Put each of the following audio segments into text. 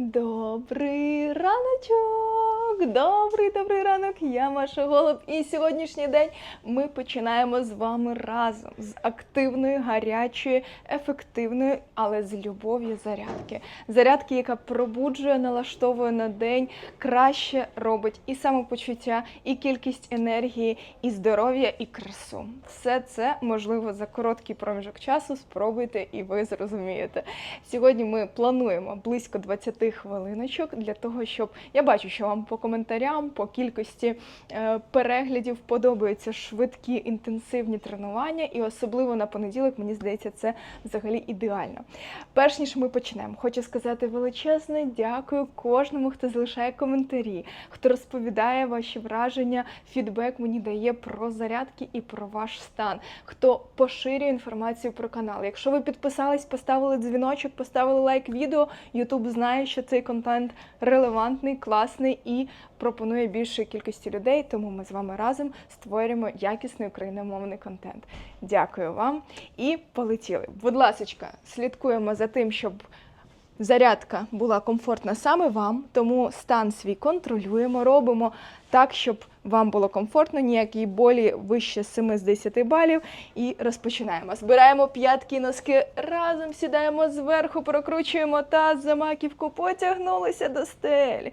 Добрий раночок! Добрий добрий ранок! Я Маша Голуб. І сьогоднішній день ми починаємо з вами разом з активної, гарячої, ефективної, але з любов'ю зарядки. Зарядки, яка пробуджує, налаштовує на день, краще робить і самопочуття, і кількість енергії, і здоров'я, і красу. Все це можливо за короткий проміжок часу. Спробуйте, і ви зрозумієте. Сьогодні ми плануємо близько 20 хвилиночок для того, щоб я бачу, що вам по коментарям, по кількості е, переглядів подобаються швидкі інтенсивні тренування, і особливо на понеділок, мені здається, це взагалі ідеально. Перш ніж ми почнемо, хочу сказати величезне дякую кожному, хто залишає коментарі, хто розповідає ваші враження, фідбек мені дає про зарядки і про ваш стан, хто поширює інформацію про канал. Якщо ви підписались, поставили дзвіночок, поставили лайк відео, YouTube знає, що цей контент релевантний, класний і пропонує більшої кількості людей. Тому ми з вами разом створюємо якісний україномовний контент. Дякую вам і полетіли. Будь ласка, слідкуємо за тим, щоб. Зарядка була комфортна саме вам, тому стан свій контролюємо, робимо так, щоб вам було комфортно, ніякій болі вище 7 з 10 балів. І розпочинаємо. Збираємо п'ятки носки разом, сідаємо зверху, прокручуємо таз за маківку, потягнулися до стелі.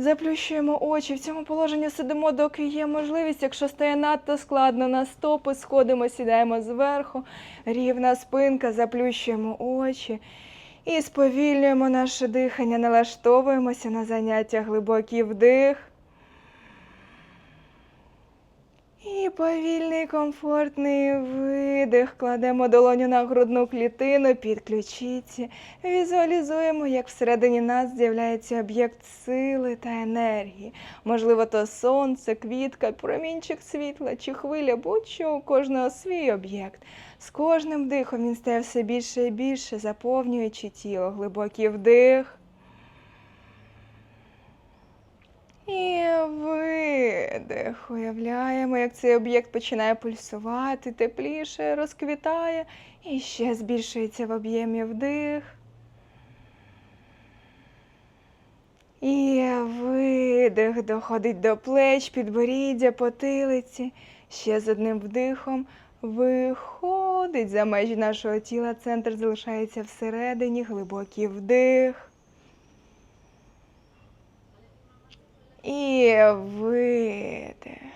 Заплющуємо очі. В цьому положенні сидимо, доки є можливість. Якщо стає надто складно на стопи, сходимо, сідаємо зверху, рівна спинка, заплющуємо очі. І сповільнюємо наше дихання, налаштовуємося на заняття глибокий вдих. Повільний комфортний видих. Кладемо долоню на грудну клітину під ключиці. Візуалізуємо, як всередині нас з'являється об'єкт сили та енергії. Можливо, то сонце, квітка, промінчик світла чи хвиля, будь-що у кожного свій об'єкт. З кожним вдихом він стає все більше і більше, заповнюючи тіло. Глибокий вдих. І видих. Уявляємо, як цей об'єкт починає пульсувати, тепліше, розквітає і ще збільшується в об'ємі вдих. І видих доходить до плеч, підборіддя, потилиці. Ще з одним вдихом виходить за межі нашого тіла. Центр залишається всередині, глибокий вдих. І видих.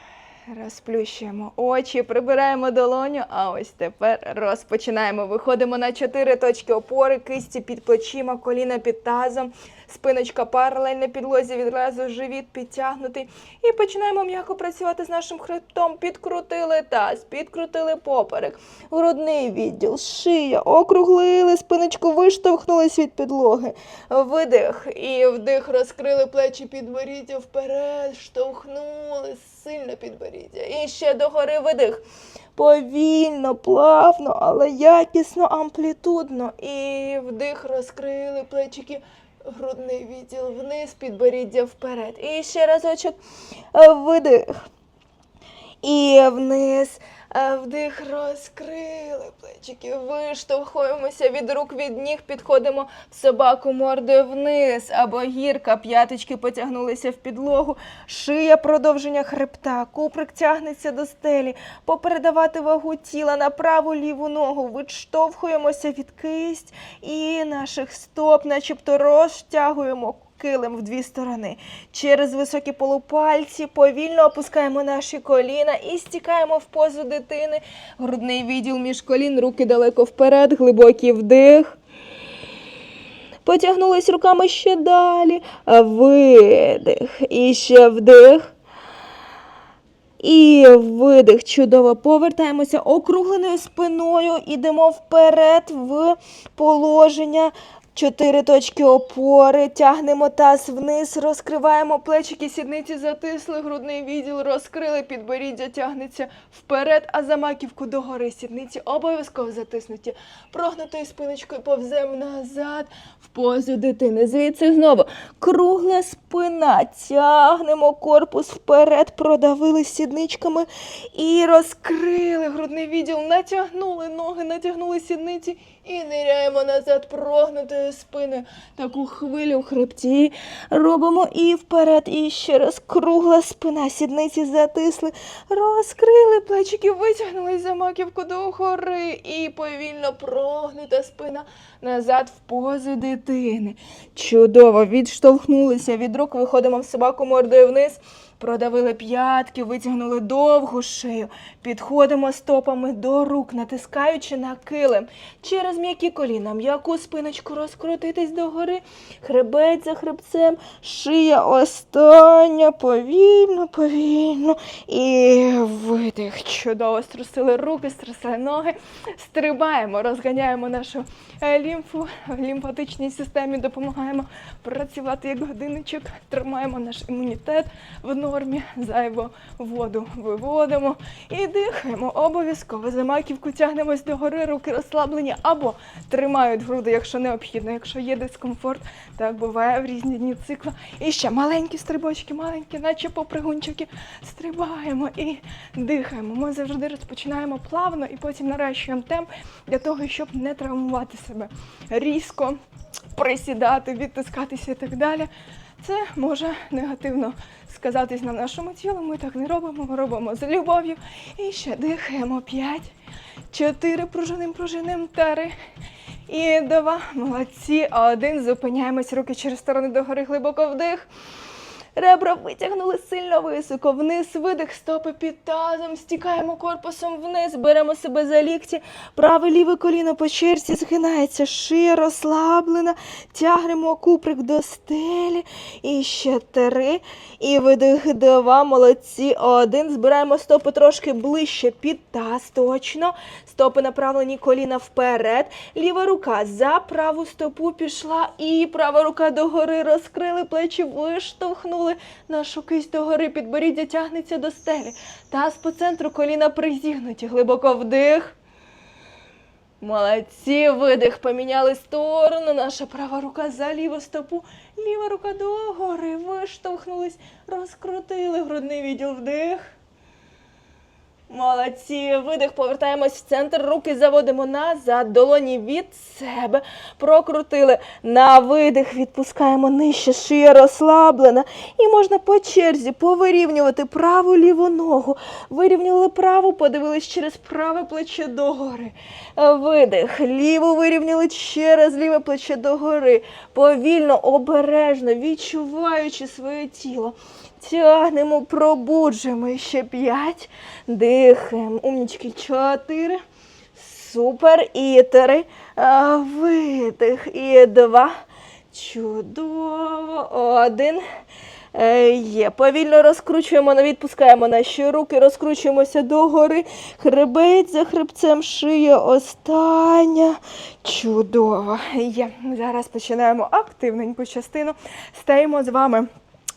Розплющуємо очі, прибираємо долоню, а ось тепер розпочинаємо. Виходимо на чотири точки опори, кисті під плечима, коліна під тазом, спиночка паралельно підлозі, відразу живіт підтягнутий. І починаємо м'яко працювати з нашим хребтом. Підкрутили таз, підкрутили поперек, грудний відділ, шия, округлили, спиночку виштовхнулись від підлоги. Видих і вдих, розкрили плечі підборіддя вперед, штовхнули сильно підборіддя. І ще догори видих. Повільно, плавно, але якісно, амплітудно. І вдих розкрили плечики, грудний відділ вниз, підборіддя вперед. І ще разочок видих. І вниз. Вдих розкрили плечики, виштовхуємося від рук, від ніг, підходимо в собаку мордою вниз, або гірка, п'яточки потягнулися в підлогу, шия продовження хребта, куприк тягнеться до стелі, попередавати вагу тіла на праву ліву ногу, відштовхуємося від кисть і наших стоп, начебто розтягуємо килим в дві сторони. Через високі полупальці повільно опускаємо наші коліна і стікаємо в позу дитини. Грудний відділ між колін, руки далеко вперед, глибокий вдих. Потягнулись руками ще далі. Видих. І ще вдих. І видих. Чудово. Повертаємося округленою спиною. Ідемо вперед в положення. Чотири точки опори. Тягнемо таз вниз, розкриваємо плечики, сідниці затисли, грудний відділ розкрили, підборіддя тягнеться вперед, а за маківку догори сідниці обов'язково затиснуті. Прогнутою спиночкою повземо назад в позу дитини. Звідси знову кругла спина. Тягнемо корпус вперед, продавили сідничками і розкрили грудний відділ, натягнули ноги, натягнули сідниці І ниряємо назад прогнутою спиною. Таку хвилю в хребті робимо і вперед, і ще раз кругла спина, сідниці затисли, розкрили плечики, витягнули за маківку догори і повільно прогнута спина назад в позу дитини. Чудово, відштовхнулися від рук, виходимо в собаку мордою вниз. Продавили п'ятки, витягнули довгу шию, підходимо стопами до рук, натискаючи на килим. Через м'які коліна, м'яку спиночку розкрутитись догори, хребець за хребцем, шия остання, повільно, повільно. І видих. Чудово струсили руки, струсили ноги. Стрибаємо, розганяємо нашу е, лімфу в лімфатичній системі, допомагаємо працювати як годинничок, тримаємо наш імунітет в нормі, зайву воду виводимо і дихаємо. Обов'язково за маківку тягнемось догори, руки розслаблені або тримають груди, якщо необхідно, якщо є дискомфорт, так буває в різні дні цикла. І ще маленькі стрибочки, маленькі, наче попригунчики. Стрибаємо і дихаємо. Ми завжди розпочинаємо плавно і потім наращуємо темп для того, щоб не травмувати себе різко присідати, відтискатися і так далі. Це може негативно сказатись на нашому тілу. Ми так не робимо, ми робимо з любов'ю. І ще дихаємо. П'ять, чотири, пружиним, пружиним, три. І два. Молодці. Один. Зупиняємось. Руки через сторони догори. Глибоко вдих. Ребра витягнули сильно високо, вниз, видих, стопи під тазом, стікаємо корпусом вниз, беремо себе за лікті, праве ліве коліно по черзі згинається, шия розслаблена, тягнемо куприк до стелі. І ще три. І видих два, молодці, один. Збираємо стопи трошки ближче під таз, точно. Стопи направлені коліна вперед. Ліва рука за праву стопу пішла. І права рука догори розкрили плечі, виштовхнули нашу кисть догори, підборіддя тягнеться до стелі. Таз по центру коліна призігнуті. Глибоко вдих. Молодці, видих, поміняли сторону. Наша права рука за ліву стопу, ліва рука догори. Виштовхнулись, розкрутили грудний відділ вдих. Молодці, видих, повертаємось в центр, руки заводимо назад, долоні від себе. Прокрутили на видих, відпускаємо нижче, шия розслаблена. І можна по черзі повирівнювати праву ліву ногу. Вирівняли праву, подивились через праве плече догори. Видих. Ліву вирівняли через ліве плече догори. Повільно, обережно, відчуваючи своє тіло. Тягнемо, пробуджуємо. Ще п'ять. Дихаємо. Умнічки. Чотири. Супер. І три. Видих. І два. Чудово. Один. Е, Є. Повільно розкручуємо, не відпускаємо наші руки, розкручуємося догори. Хребець за хребцем, шия остання. Чудово. Є. Зараз починаємо активненьку частину. Стаємо з вами.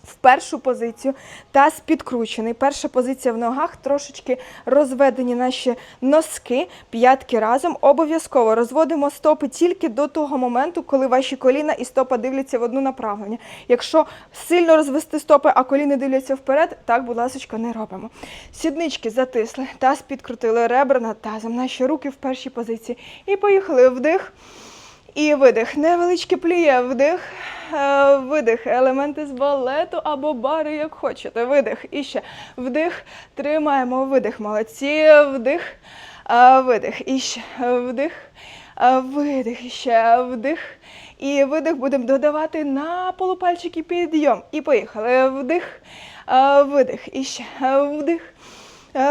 В першу позицію таз підкручений. Перша позиція в ногах, трошечки розведені наші носки, п'ятки разом. Обов'язково розводимо стопи тільки до того моменту, коли ваші коліна і стопа дивляться в одну направлення. Якщо сильно розвести стопи, а коліни дивляться вперед, так, будь ласка, не робимо. Сіднички затисли, таз підкрутили, ребра над тазом, наші руки в першій позиції. І поїхали вдих. І видих. Невеличке пліє, вдих, е, видих. Елементи з балету або бари, як хочете. Видих. І ще вдих. Тримаємо видих. Молодці. Вдих. е, Видих. І ще вдих. е, Видих. І ще вдих. І видих будемо додавати на полупальчики підйом. І поїхали. Вдих. Видих. І ще вдих.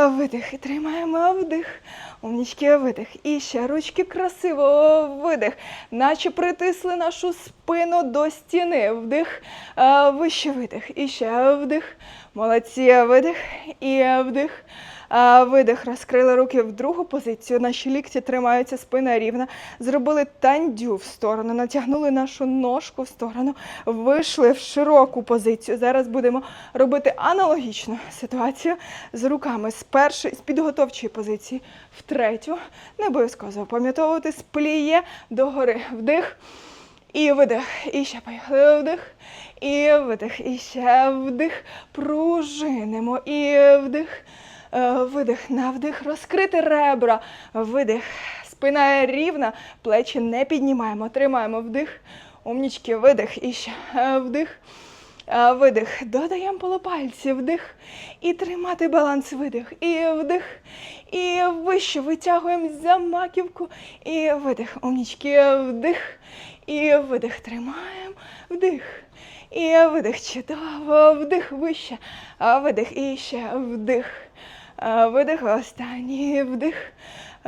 Видих. І тримаємо вдих. Умнічки, видих. І ще ручки красиво. Видих. Наче притисли нашу спину до стіни. Вдих. е, Вище видих. І ще вдих. Молодці. Видих. І вдих. Видих, розкрили руки в другу позицію. Наші лікті тримаються, спина рівна. Зробили тандю в сторону, натягнули нашу ножку в сторону, вийшли в широку позицію. Зараз будемо робити аналогічну ситуацію з руками з першої, з підготовчої позиції в третю. Не обов'язково запам'ятовувати з пліє догори. Вдих. І видих. І ще поїхали. Вдих. І видих. І ще вдих. Пружинимо. І вдих. Е, Видих на вдих, розкрити ребра, видих, Спина рівна, плечі не піднімаємо. Тримаємо вдих. Умнічки, видих. І ще е, вдих. Е, Видих. Додаємо полопальці, вдих. І тримати баланс, видих. І вдих. І вище витягуємо за маківку. І видих. Умнічки, вдих. І видих. Тримаємо. Вдих. І видих. Чудово. Вдих вище. Видих. І ще вдих. А, Видих. Останній вдих.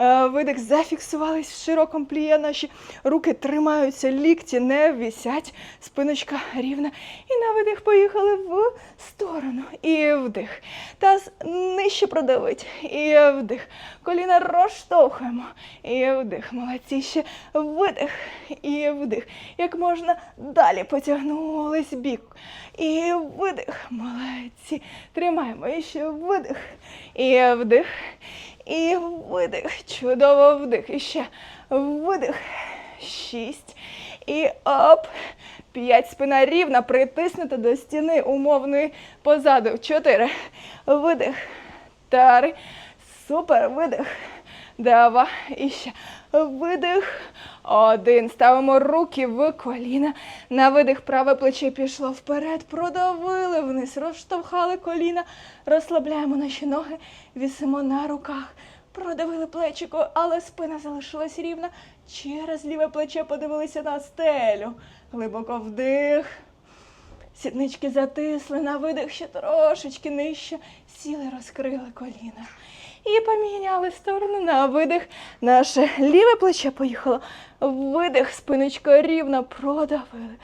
А, Видих. Зафіксувались в широкому пліє. Наші руки тримаються, лікті не висять. Спиночка рівна. І на видих поїхали в сторону. І вдих. Таз нижче продавить. І вдих. Коліна розштовхуємо. І вдих. Молодці. Ще видих. І вдих. Як можна далі потягнулись бік. І видих. Молодці. Тримаємо. І ще видих. І вдих. І видих. Чудово вдих. І ще видих. Шість. І оп. П'ять. Спина рівна, притиснута до стіни умовної позаду. Чотири. Видих. Три. Супер. Видих. Два. І ще. Видих. Один. Ставимо руки в коліна. На видих праве плече пішло вперед. Продавили вниз. Розштовхали коліна. Розслабляємо наші ноги. Вісимо на руках. Продавили плечико, але спина залишилась рівна. Через ліве плече подивилися на стелю. Глибоко вдих. Сіднички затисли на видих ще трошечки нижче. Сіли, розкрили коліна. І поміняли сторону на видих. Наше ліве плече поїхало. Видих, спиночка рівно продавили.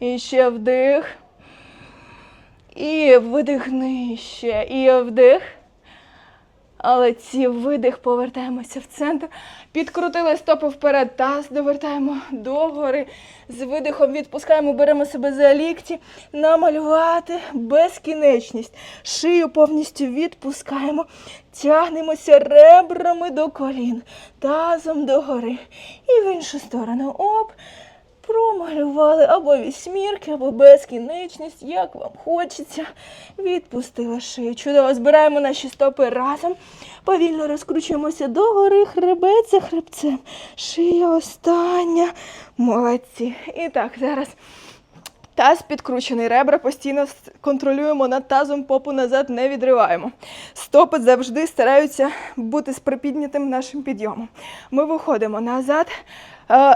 І ще вдих. І видих нижче. І вдих. Але ці видих повертаємося в центр. Підкрутили стопи вперед, таз довертаємо догори. З видихом відпускаємо, беремо себе за лікті, намалювати безкінечність. Шию повністю відпускаємо, тягнемося ребрами до колін, тазом догори. І в іншу сторону. Оп. Промалювали або вісьмірки, або безкінечність, як вам хочеться. Відпустила шию. Чудово, збираємо наші стопи разом. Повільно розкручуємося догори, хребець за хребцем. Шия остання. Молодці. І так, зараз Таз підкручений, ребра постійно контролюємо над тазом, попу назад не відриваємо. Стопи завжди стараються бути з припіднятим нашим підйомом. Ми виходимо назад,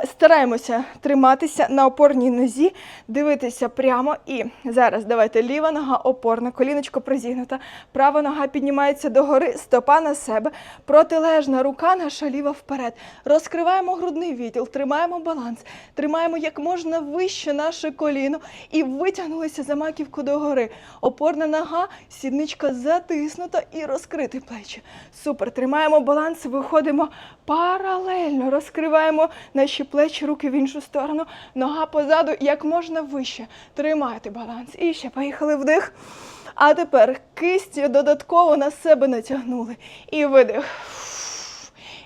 стараємося триматися на опорній нозі, дивитися прямо. І зараз давайте ліва нога опорна, коліночко призігнута, права нога піднімається догори, стопа на себе, протилежна рука наша ліва вперед. Розкриваємо грудний відділ, тримаємо баланс, тримаємо як можна вище наше коліно і витягнулися за маківку догори. Опорна нога, сідничка затиснута і розкриті плечі. Супер. Тримаємо баланс, виходимо паралельно, розкриваємо наші плечі, руки в іншу сторону, нога позаду, як можна вище. Тримайте баланс. І ще поїхали вдих. А тепер кисті додатково на себе натягнули. І видих.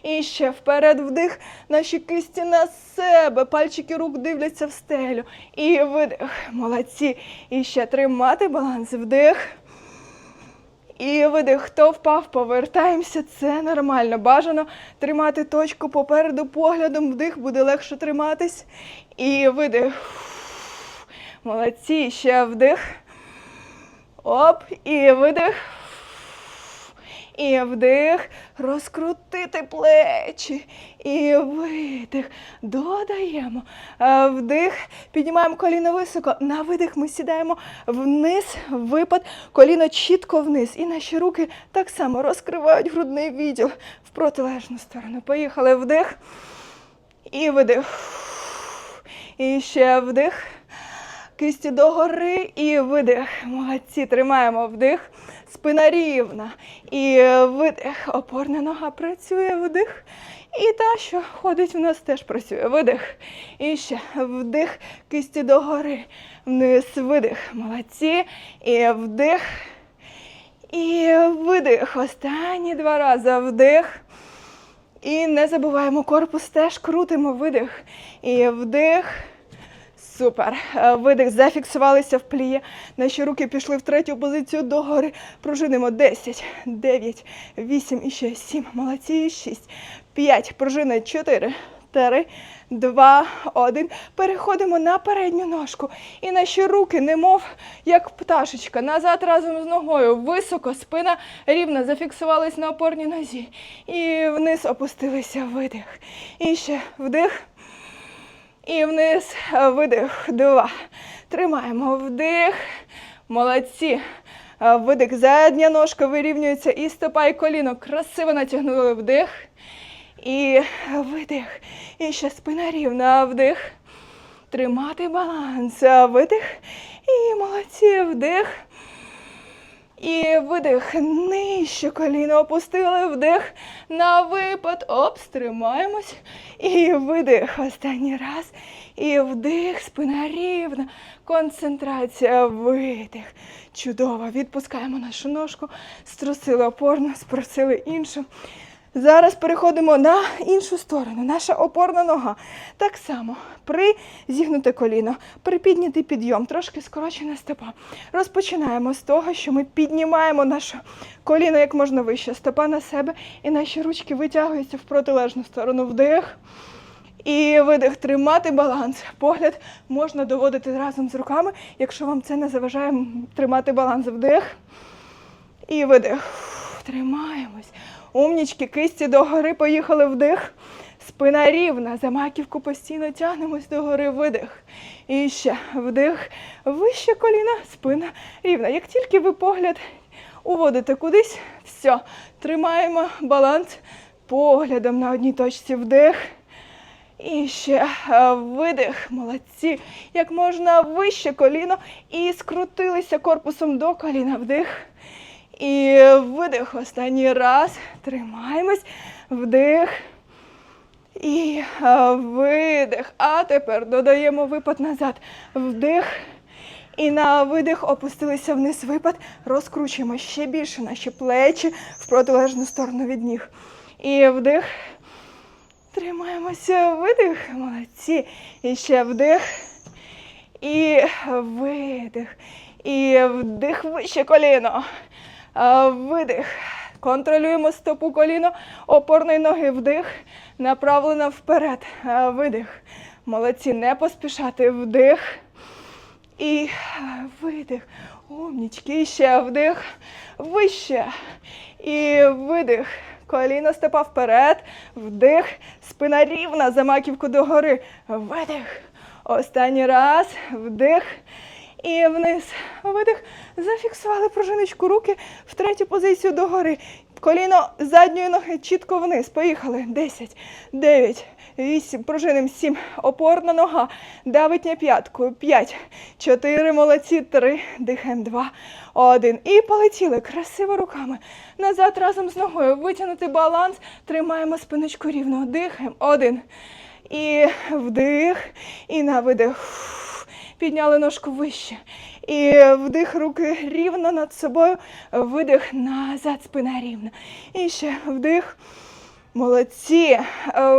І ще вперед вдих, наші кисті на себе, пальчики рук дивляться в стелю. І видих. Молодці. І ще тримати баланс. Вдих. І видих. Хто впав, повертаємося. Це нормально. Бажано тримати точку попереду поглядом. Вдих буде легше триматись. І видих. Молодці. Ще вдих. Оп. І видих. І вдих, розкрутити плечі. І видих. Додаємо. Вдих, піднімаємо коліно високо. На видих ми сідаємо вниз, випад, коліно чітко вниз. І наші руки так само розкривають грудний відділ в протилежну сторону. Поїхали вдих. І видих. І ще вдих. Кисті догори і видих. Молодці, тримаємо вдих. Спина рівна. І видих. Опорна нога працює, вдих. І та, що ходить, у нас теж працює. Видих. І ще вдих, кисті догори. Вниз, видих. Молодці. І вдих. І видих. Останні два рази. Вдих. І не забуваємо корпус теж крутимо видих. І вдих. Супер. Е, Видих, зафіксувалися в пліє. Наші руки пішли в третю позицію догори. Пружинимо 10, 9, 8 і ще 7. Молодці. І 6, 5. Пружини 4, 3, 2, 1. Переходимо на передню ножку. І наші руки, немов як пташечка, назад разом з ногою. Високо, спина рівно зафіксувались на опорній нозі. І вниз опустилися. Видих. І ще вдих. І вниз е, видих. Два. Тримаємо вдих. Молодці. Е, Видих. Задня ножка вирівнюється і стопа, і коліно. Красиво натягнули вдих. І видих. І ще спина рівна. Вдих. Тримати баланс. Е, Видих. І молодці. Вдих. І видих. Нижче коліно опустили. Вдих. На випад. Оп, стримаємось. І видих. Останній раз. І вдих. Спина рівна. Концентрація. Видих. Чудово. Відпускаємо нашу ножку. Струсили опорно, спросили іншу. Зараз переходимо на іншу сторону. Наша опорна нога. Так само при зігнуте коліно, припіднятий підйом, трошки скорочена стопа. Розпочинаємо з того, що ми піднімаємо наше коліно як можна вище, стопа на себе, і наші ручки витягуються в протилежну сторону. Вдих. І видих, тримати баланс. Погляд можна доводити разом з руками, якщо вам це не заважає тримати баланс. Вдих. І видих. Тримаємось. Умнічки, кисті догори, поїхали вдих. Спина рівна, за маківку постійно тягнемось догори, видих. І ще вдих, вище коліна, спина рівна. Як тільки ви погляд уводите кудись, все, тримаємо баланс поглядом на одній точці вдих. І ще е, видих, молодці. Як можна вище коліно і скрутилися корпусом до коліна. Вдих. І видих. Останній раз. Тримаємось. Вдих. І е, видих. А тепер додаємо випад назад. Вдих. І на видих опустилися вниз випад. Розкручуємо ще більше наші плечі в протилежну сторону від ніг. І вдих. Тримаємося, видих, молодці. І ще вдих. І видих. І вдих вище коліно. Видих. Контролюємо стопу коліно опорної ноги. Вдих. Направлено вперед. Видих. Молодці. Не поспішати. Вдих. І видих. Умнічки. Ще вдих. Вище. І видих. Коліно степа вперед. Вдих. Спина рівна. За маківку догори. Видих. Останній раз. Вдих. І вниз. Видих. Зафіксували пружиночку руки в третю позицію догори. Коліно задньої ноги чітко вниз. Поїхали. 10, 9, 8, пружиним 7. Опорна нога. Давить на п'ятку. 5, 4, молодці, 3. Дихаємо. 2, 1. І полетіли. Красиво руками. Назад разом з ногою. Витягнути баланс. Тримаємо спиночку рівно. Дихаємо. 1. І вдих. І на видих. Підняли ножку вище. І вдих руки рівно над собою. Видих назад, спина рівна. І ще вдих. Молодці.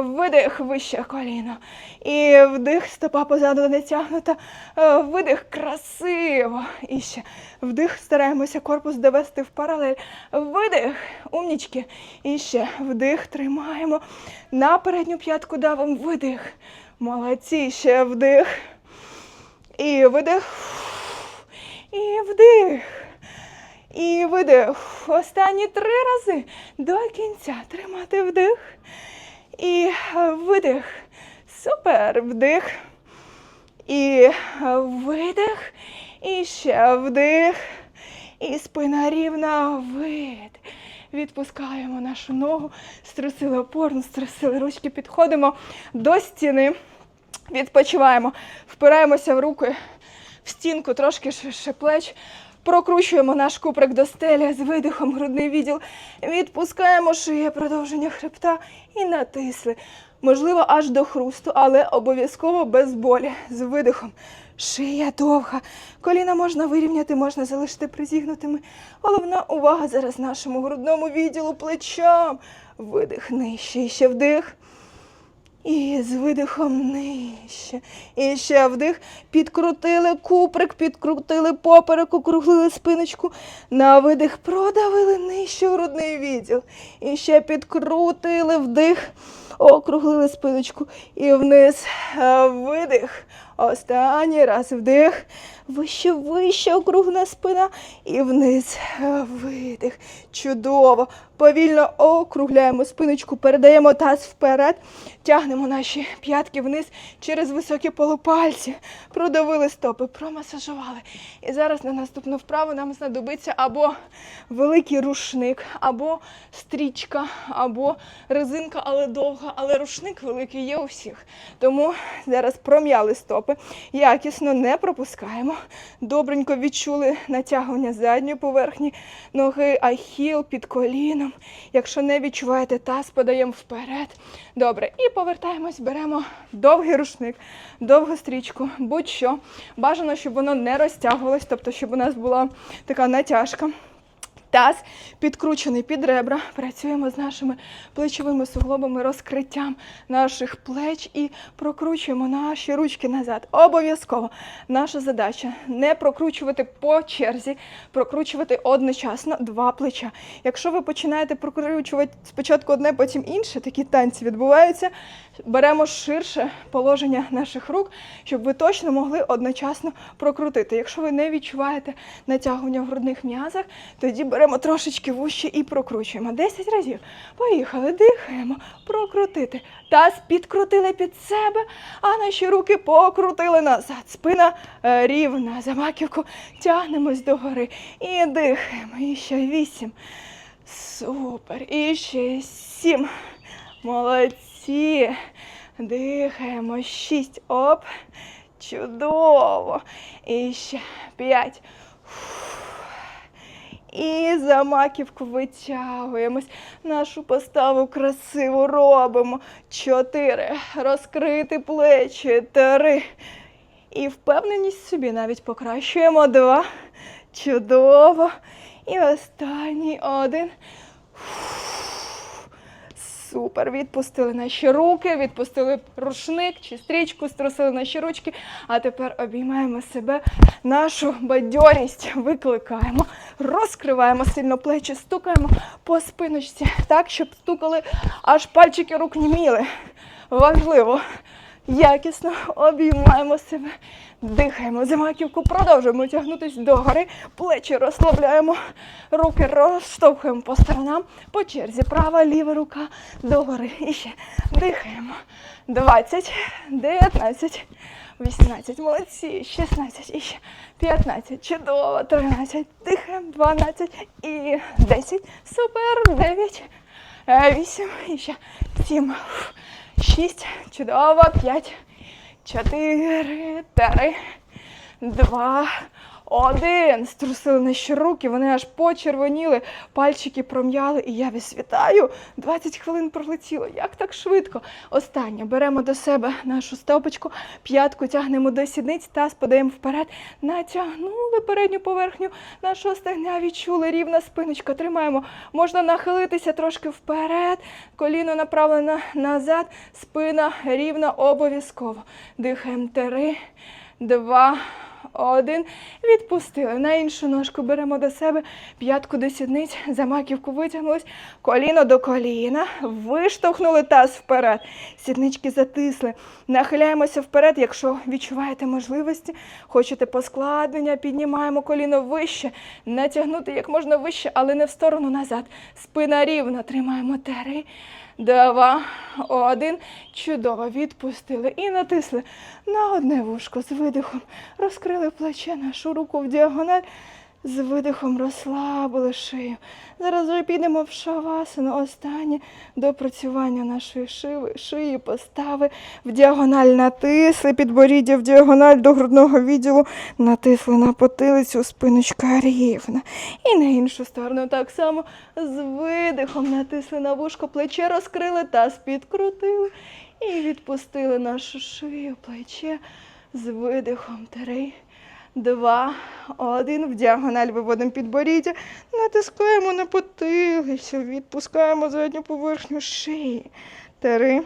Видих вище коліно. І вдих, стопа позаду натягнута. Е, Видих красиво. І ще вдих, стараємося корпус довести в паралель. Видих, умнічки. І ще вдих, тримаємо. На передню п'ятку давимо. Видих. Молодці. Ще вдих. І видих. І вдих. І видих. Останні три рази до кінця. Тримати вдих. І видих. Супер. Вдих. І видих. І ще вдих. І спина рівна. Видих. Відпускаємо нашу ногу. Струсили опорну, струсили ручки. Підходимо до стіни. Відпочиваємо. Впираємося в руки в стінку, трошки ширше плеч. Прокручуємо наш куприк до стелі з видихом, грудний відділ. Відпускаємо шиє, продовження хребта і натисли. Можливо, аж до хрусту, але обов'язково без болі. З видихом. Шия довга. Коліна можна вирівняти, можна залишити призігнутими. Головна увага зараз нашому грудному відділу, плечам. Видих нижче. Ще вдих. І з видихом нижче. І ще вдих. Підкрутили куприк, підкрутили поперек, округлили спиночку. На видих продавили нижче грудний відділ. І ще підкрутили вдих, округлили спиночку. І вниз е, видих. Останній раз вдих. Вище, вище округлена спина. І вниз видих. Чудово. Повільно округляємо спиночку, передаємо таз вперед, тягнемо наші п'ятки вниз через високі полупальці, продавили стопи, промасажували. І зараз на наступну вправу нам знадобиться або великий рушник, або стрічка, або резинка, але довга, але рушник великий є у всіх. Тому зараз пром'яли стопи, якісно не пропускаємо. Добренько відчули натягування задньої поверхні ноги, ахіл під коліном. Якщо не відчуваєте таз, подаємо вперед. Добре, і повертаємось, беремо довгий рушник, довгу стрічку, будь-що. Бажано, щоб воно не розтягувалось, тобто, щоб у нас була така натяжка. Таз підкручений під ребра. Працюємо з нашими плечовими суглобами, розкриттям наших плеч і прокручуємо наші ручки назад. Обов'язково наша задача не прокручувати по черзі, прокручувати одночасно два плеча. Якщо ви починаєте прокручувати спочатку одне, потім інше, такі танці відбуваються. Беремо ширше положення наших рук, щоб ви точно могли одночасно прокрутити. Якщо ви не відчуваєте натягування в грудних м'язах, тоді беремо трошечки вужче і прокручуємо. 10 разів. Поїхали, дихаємо, прокрутити. Таз підкрутили під себе, а наші руки покрутили назад. Спина е, рівна, за маківку тягнемось догори. І дихаємо. І ще 8. Супер. І ще 7. Молодці. Дихаємо. Шість. Оп. Чудово. І ще п'ять. І за маківку витягуємось. Нашу поставу красиво робимо. Чотири. Розкрити плечі. Три. І впевненість собі навіть покращуємо. Два. Чудово. І останній один. Супер. Відпустили наші руки, відпустили рушник чи стрічку, струсили наші ручки. А тепер обіймаємо себе, нашу бадьорість викликаємо, розкриваємо сильно плечі, стукаємо по спиночці, так, щоб стукали, аж пальчики рук німіли. Важливо. Якісно обіймаємо себе, дихаємо за маківку, продовжуємо тягнутися догори, плечі розслабляємо, руки розштовхуємо по сторонам, по черзі. Права, ліва рука догори. І ще дихаємо. 20, 19, 18, молодці, 16, і ще 15, чудово, 13, дихаємо, 12 і 10, супер, 9, 8, і ще 7, 6, чудово, 5, 4, 3, 2, 1. Струсили наші руки, вони аж почервоніли, пальчики пром'яли, і я вітаю. 20 хвилин пролетіло. Як так швидко? Останнє. Беремо до себе нашу стопочку, п'ятку тягнемо до сідниць, таз подаємо вперед, натягнули передню поверхню нашого стегна, відчули рівна спиночка. Тримаємо. Можна нахилитися трошки вперед, коліно направлено назад, спина рівна обов'язково. Дихаємо. Три, два, один. Відпустили. На іншу ножку беремо до себе п'ятку до сідниць, за маківку витягнулись, коліно до коліна, виштовхнули таз вперед. Сіднички затисли. Нахиляємося вперед, якщо відчуваєте можливості, хочете поскладнення, піднімаємо коліно вище, натягнути як можна вище, але не в сторону назад. Спина рівна. Тримаємо три. Два, один. Чудово, відпустили і натисли на одне вушко з видихом. Розкрили плече, нашу руку в діагональ. З видихом розслабили шию. Зараз вже підемо в шавасану. Останнє допрацювання нашої шиї, шиї постави в діагональ натисли, підборіддя в діагональ до грудного відділу, натисли на потилицю, спиночка рівна. І на іншу сторону так само з видихом натисли на вушко, плече розкрили, таз підкрутили і відпустили нашу шию, плече з видихом. Три два, один. В діагональ виводимо підборіддя, натискаємо на потилицю, відпускаємо задню поверхню шиї. Три,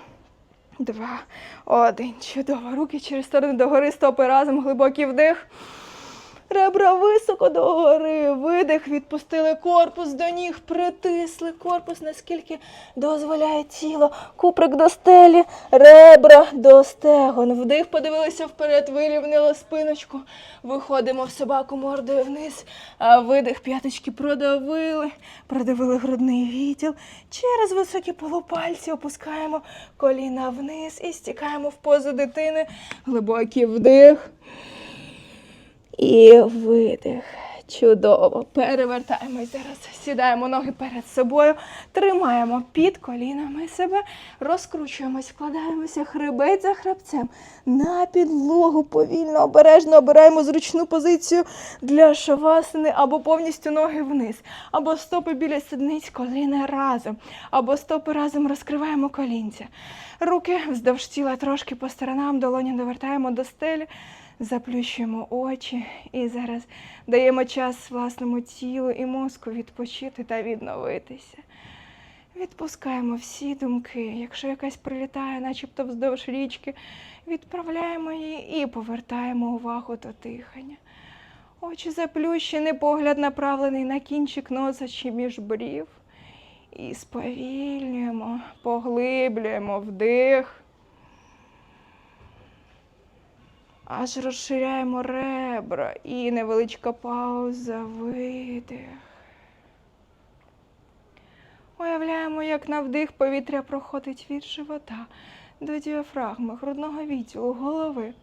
два, один. Чудово. Руки через сторони догори, стопи разом, глибокий вдих. Ребра високо догори, видих, відпустили корпус до ніг, притисли корпус, наскільки дозволяє тіло. Куприк до стелі, ребра до стегон. Вдих, подивилися вперед, вирівняли спиночку. Виходимо в собаку мордою вниз. А видих, п'яточки продавили, продавили грудний відділ. Через високі полупальці опускаємо коліна вниз і стікаємо в позу дитини. Глибокий вдих. І видих. Чудово. Перевертаємось зараз. Сідаємо ноги перед собою, тримаємо під колінами себе, розкручуємось, вкладаємося хребець за хребцем на підлогу. Повільно, обережно обираємо зручну позицію для шавасини або повністю ноги вниз, або стопи біля сідниць, коліна разом, або стопи разом розкриваємо колінця. Руки вздовж тіла трошки по сторонам, долоні довертаємо до стелі. Заплющуємо очі і зараз даємо час власному тілу і мозку відпочити та відновитися. Відпускаємо всі думки. Якщо якась прилітає, начебто вздовж річки, відправляємо її і повертаємо увагу до дихання. Очі заплющені, погляд направлений на кінчик носа чи між брів. І сповільнюємо, поглиблюємо вдих. Аж розширяємо ребра і невеличка пауза, видих. Уявляємо, як на вдих повітря проходить від живота до діафрагми, грудного відділу, голови.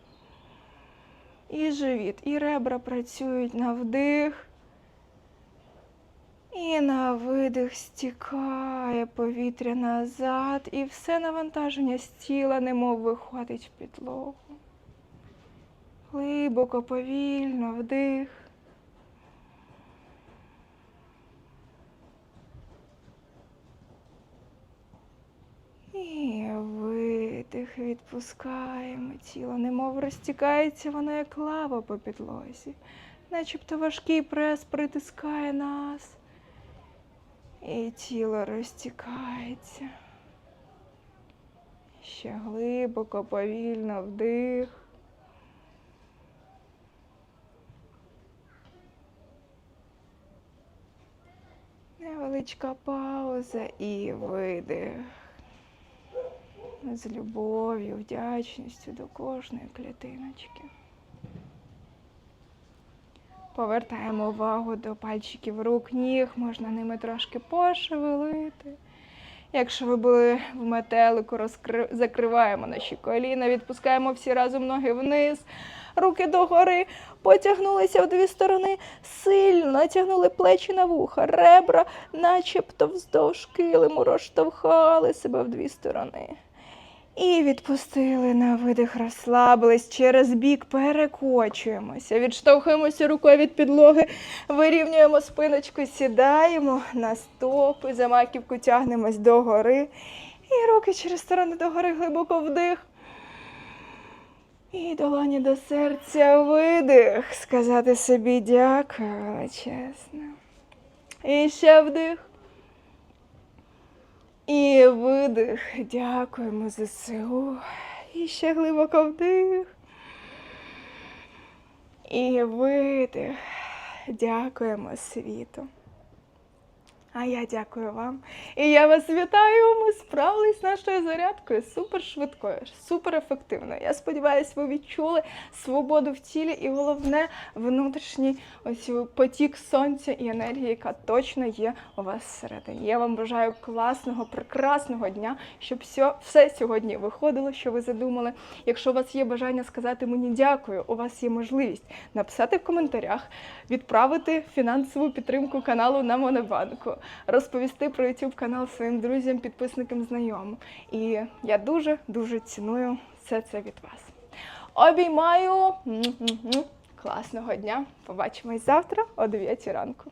І живіт, і ребра працюють на вдих. І на видих стікає повітря назад, і все навантаження з тіла немов виходить в підлогу. Глибоко, повільно, вдих. І видих, відпускаємо тіло, немов розтікається воно як лава по підлозі, начебто важкий прес притискає нас, і тіло розтікається. Ще глибоко, повільно вдих. Невеличка пауза і видих. З любов'ю, вдячністю до кожної клітиночки. Повертаємо увагу до пальчиків рук, ніг, можна ними трошки пошевелити. Якщо ви були в метелику, розкри... закриваємо наші коліна, відпускаємо всі разом ноги вниз, руки догори, потягнулися в дві сторони, сильно натягнули плечі на вуха, ребра, начебто вздовж килиму, розштовхали себе в дві сторони. І відпустили на видих, розслабились через бік, перекочуємося, відштовхуємося рукою від підлоги, вирівнюємо спиночку, сідаємо на стопи, за маківку тягнемось догори. І руки через сторони догори, глибоко вдих. І долоні до серця видих. Сказати собі дякую величезно. І ще вдих. І видих. Дякуємо ЗСУ. І ще глибоко вдих. І видих. Дякуємо світу. А я дякую вам. І я вас вітаю. Ми справились з нашою зарядкою супер швидкою, супер ефективною. Я сподіваюся, ви відчули свободу в тілі і головне внутрішній ось потік сонця і енергії, яка точно є у вас всередині. Я вам бажаю класного, прекрасного дня, щоб все, все сьогодні виходило, що ви задумали. Якщо у вас є бажання сказати мені дякую, у вас є можливість написати в коментарях, відправити фінансову підтримку каналу на Монобанку розповісти про YouTube канал своїм друзям, підписникам, знайомим. І я дуже дуже ціную все це від вас. Обіймаю класного дня. Побачимось завтра о 9 ранку.